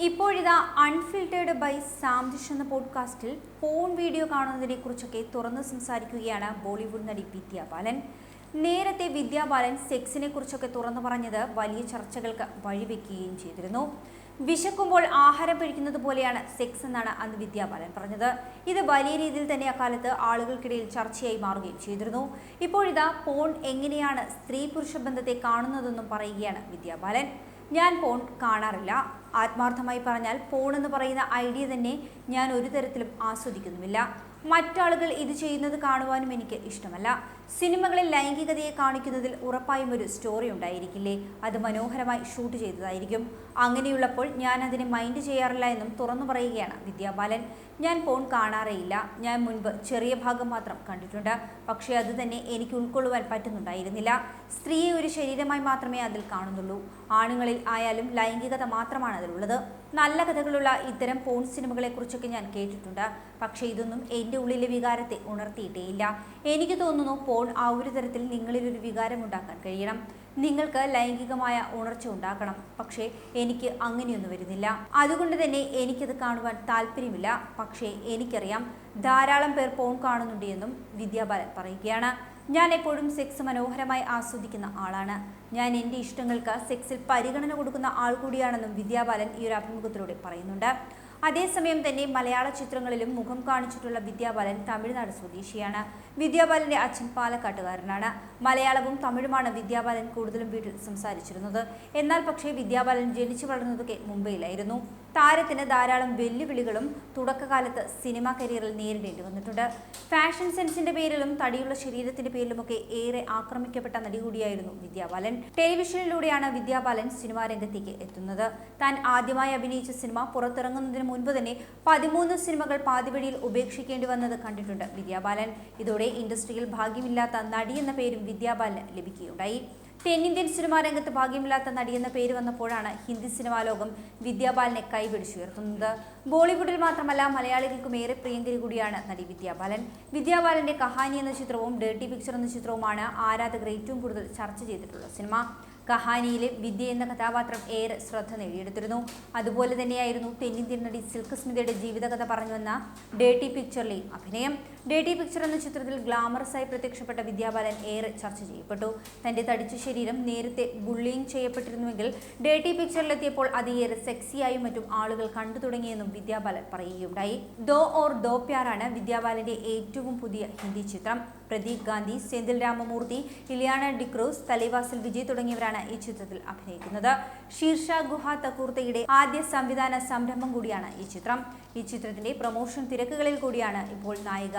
ഇപ്പോഴിതാ unfiltered by സാംജിഷ് എന്ന പോഡ്കാസ്റ്റിൽ പോൺ വീഡിയോ കാണുന്നതിനെ കുറിച്ചൊക്കെ തുറന്നു സംസാരിക്കുകയാണ് ബോളിവുഡ് നടി വിദ്യാ ബാലൻ. നേരത്തെ വിദ്യാ ബാലൻ സെക്സിനെ കുറിച്ചൊക്കെ തുറന്നു പറഞ്ഞത് വലിയ ചർച്ചകൾക്ക് വഴിവെക്കുകയും ചെയ്തിരുന്നു. വിശക്കുമ്പോൾ ആഹാരം കഴിക്കുന്നത് പോലെയാണ് സെക്സ് എന്നാണ് അന്ന് വിദ്യാ ബാലൻ പറഞ്ഞത്. ഇത് വലിയ രീതിയിൽ തന്നെ അക്കാലത്ത് ആളുകൾക്കിടയിൽ ചർച്ചയായി മാറുകയും ചെയ്തിരുന്നു. ഇപ്പോഴിതാ പോൺ എങ്ങനെയാണ് സ്ത്രീ പുരുഷ ബന്ധത്തെ കാണുന്നതെന്നും പറയുകയാണ് വിദ്യാ ബാലൻ. ഞാൻ പോൺ കാണാറില്ല. ആത്മാർത്ഥമായി പറഞ്ഞാൽ പോൺ എന്ന് പറയുന്ന ഐഡിയ തന്നെ ഞാൻ ഒരു തരത്തിലും ആസ്വദിക്കുന്നുമില്ല. മറ്റാളുകൾ ഇത് ചെയ്യുന്നത് കാണുവാനും എനിക്ക് ഇഷ്ടമല്ല. സിനിമകളിൽ ലൈംഗികതയെ കാണിക്കുന്നതിൽ ഉറപ്പായും ഒരു സ്റ്റോറി ഉണ്ടായിരിക്കില്ലേ? അത് മനോഹരമായി ഷൂട്ട് ചെയ്തതായിരിക്കും. അങ്ങനെയുള്ളപ്പോൾ ഞാൻ അതിനെ മൈൻഡ് ചെയ്യാറില്ല എന്നും തുറന്നു പറയുകയാണ് വിദ്യാബാലൻ. ഞാൻ ഫോൺ കാണാറേയില്ല. ഞാൻ മുൻപ് ചെറിയ ഭാഗം മാത്രം കണ്ടിട്ടുണ്ട്. പക്ഷേ അത് തന്നെ എനിക്ക് ഉൾക്കൊള്ളുവാൻ പറ്റുന്നുണ്ടായിരുന്നില്ല. സ്ത്രീയെ ഒരു ശരീരമായി മാത്രമേ അതിൽ കാണുന്നുള്ളൂ. ആണുങ്ങളിൽ ആയാലും ലൈംഗികത മാത്രമാണ് അതിലുള്ളത്. നല്ല കഥകളുള്ള ഇത്തരം പോൺ സിനിമകളെക്കുറിച്ചൊക്കെ ഞാൻ കേട്ടിട്ടുണ്ട്. പക്ഷേ ഇതൊന്നും എന്റെ ഉള്ളിലെ വികാരത്തെ ഉണർത്തിയിട്ടേയില്ല. എനിക്ക് തോന്നുന്നു പോൺ ആ ഒരു തരത്തിൽ നിങ്ങളിൽ ഒരു വികാരം ഉണ്ടാക്കാൻ കഴിയണം. നിങ്ങൾക്ക് ലൈംഗികമായ ഉണർച്ച ഉണ്ടാക്കണം. പക്ഷേ എനിക്ക് അങ്ങനെയൊന്നും വരുന്നില്ല. അതുകൊണ്ട് തന്നെ എനിക്കത് കാണുവാൻ താല്പര്യമില്ല. പക്ഷേ എനിക്കറിയാം ധാരാളം പേർ പോൺ കാണുന്നുണ്ട് എന്നും വിദ്യാബാലൻ പറയുകയാണ്. ഞാൻ എപ്പോഴും സെക്സ് മനോഹരമായി ആസ്വദിക്കുന്ന ആളാണ്. ഞാൻ എന്റെ ഇഷ്ടങ്ങൾക്ക് സെക്സിൽ പരിഗണന കൊടുക്കുന്ന ആൾ കൂടിയാണെന്നും വിദ്യാബാലൻ ഈ ഒരു അഭിമുഖത്തിലൂടെ പറയുന്നുണ്ട്. അതേസമയം തന്നെ മലയാള ചിത്രങ്ങളിലും മുഖം കാണിച്ചിട്ടുള്ള വിദ്യാബാലൻ തമിഴ്നാട് സ്വദേശിയാണ്. വിദ്യാബാലന്റെ അച്ഛൻ പാലക്കാട്ടുകാരനാണ്. മലയാളവും തമിഴുമാണ് വിദ്യാബാലൻ കൂടുതലും വീട്ടിൽ സംസാരിച്ചിരുന്നത്. എന്നാൽ പക്ഷേ വിദ്യാബാലൻ ജനിച്ചു വളർന്നതൊക്കെ മുംബൈയിലായിരുന്നു. താരത്തിന് ധാരാളം വെല്ലുവിളികളും തുടക്കകാലത്ത് സിനിമാ കരിയറിൽ നേരിടേണ്ടി വന്നിട്ടുണ്ട്. ഫാഷൻ സെൻസിന്റെ പേരിലും തടിയുള്ള ശരീരത്തിന്റെ പേരിലുമൊക്കെ ഏറെ ആക്രമിക്കപ്പെട്ട നടി കൂടിയായിരുന്നു വിദ്യാബാലൻ. ടെലിവിഷനിലൂടെയാണ് വിദ്യാബാലൻ സിനിമാ രംഗത്തേക്ക് എത്തുന്നത്. താൻ ആദ്യമായി അഭിനയിച്ച സിനിമ പുറത്തിറങ്ങുന്നതിന് മുൻപ് തന്നെ പതിമൂന്ന് സിനിമകൾ പാതിവഴിയിൽ ഉപേക്ഷിക്കേണ്ടി വന്നത് കണ്ടിട്ടുണ്ട്. വിദ്യാബാലൻ ഇതോടെ ഇൻഡസ്ട്രിയിൽ ഭാഗ്യമില്ലാത്ത നടി എന്ന പേരും വിദ്യാബാലന് ലഭിക്കുകയുണ്ടായി. തെന്നിന്ത്യൻ സിനിമാ രംഗത്ത് ഭാഗ്യമില്ലാത്ത നടി എന്ന പേര് വന്നപ്പോഴാണ് ഹിന്ദി സിനിമാ ലോകം വിദ്യാബാലനെ കൈപിടിച്ചുയർത്തുന്നത്. ബോളിവുഡിൽ മാത്രമല്ല മലയാളികൾക്കും ഏറെ പ്രിയങ്കരി കൂടിയാണ് നടി വിദ്യാബാലൻ വിദ്യാബാലന്റെ കഹാനി എന്ന ചിത്രവും ഡേർട്ടി പിക്ചർ എന്ന ചിത്രവുമാണ് ആരാധകർ ഏറ്റവും കൂടുതൽ ചർച്ച ചെയ്തിട്ടുള്ള സിനിമ. കഹാനിയിലെ വിദ്യ എന്ന കഥാപാത്രം ഏറെ ശ്രദ്ധ നേടിയെടുത്തിരുന്നു. അതുപോലെ തന്നെയായിരുന്നു തെന്നിന്ത്യൻ നടി സിൽക്ക് സ്മിതയുടെ ജീവിതകഥ പറഞ്ഞു വന്ന ഡേട്ടി പിക്ചറിലെയും അഭിനയം. ഡേട്ടി പിക്ചർ എന്ന ചിത്രത്തിൽ ഗ്ലാമറസായി പ്രത്യക്ഷപ്പെട്ട വിദ്യാബാലൻ ഏറെ ചർച്ച ചെയ്യപ്പെട്ടു. തന്റെ തടിച്ച ശരീരം നേരത്തെ ബുള്ളിയിങ് ചെയ്യപ്പെട്ടിരുന്നുവെങ്കിൽ ഡേട്ടി പിക്ചറിലെത്തിയപ്പോൾ അത് ഏറെ സെക്സിയായും മറ്റും ആളുകൾ കണ്ടു തുടങ്ങിയെന്നും വിദ്യാബാലൻ പറയുകയുണ്ടായി. ദോ ഓർ ദോ പ്യാറാണ് വിദ്യാബാലന്റെ ഏറ്റവും പുതിയ ഹിന്ദി ചിത്രം. പ്രദീപ് ഗാന്ധി സെന്തിൽ രാമമൂർത്തി ഇലിയാന ഡിക്രൂസ് തലേവാസിൽ വിജയ് തുടങ്ങിയവരാണ് ഈ ചിത്രത്തിൽ അഭിനയിക്കുന്നത്. ശീർഷ ഗുഹ തക്കൂർത്തയുടെ ആദ്യ സംവിധാന സംരംഭം കൂടിയാണ് ഈ ചിത്രം. ഈ ചിത്രത്തിന്റെ പ്രൊമോഷൻ തിരക്കുകളിൽ കൂടിയാണ് ഇപ്പോൾ നായിക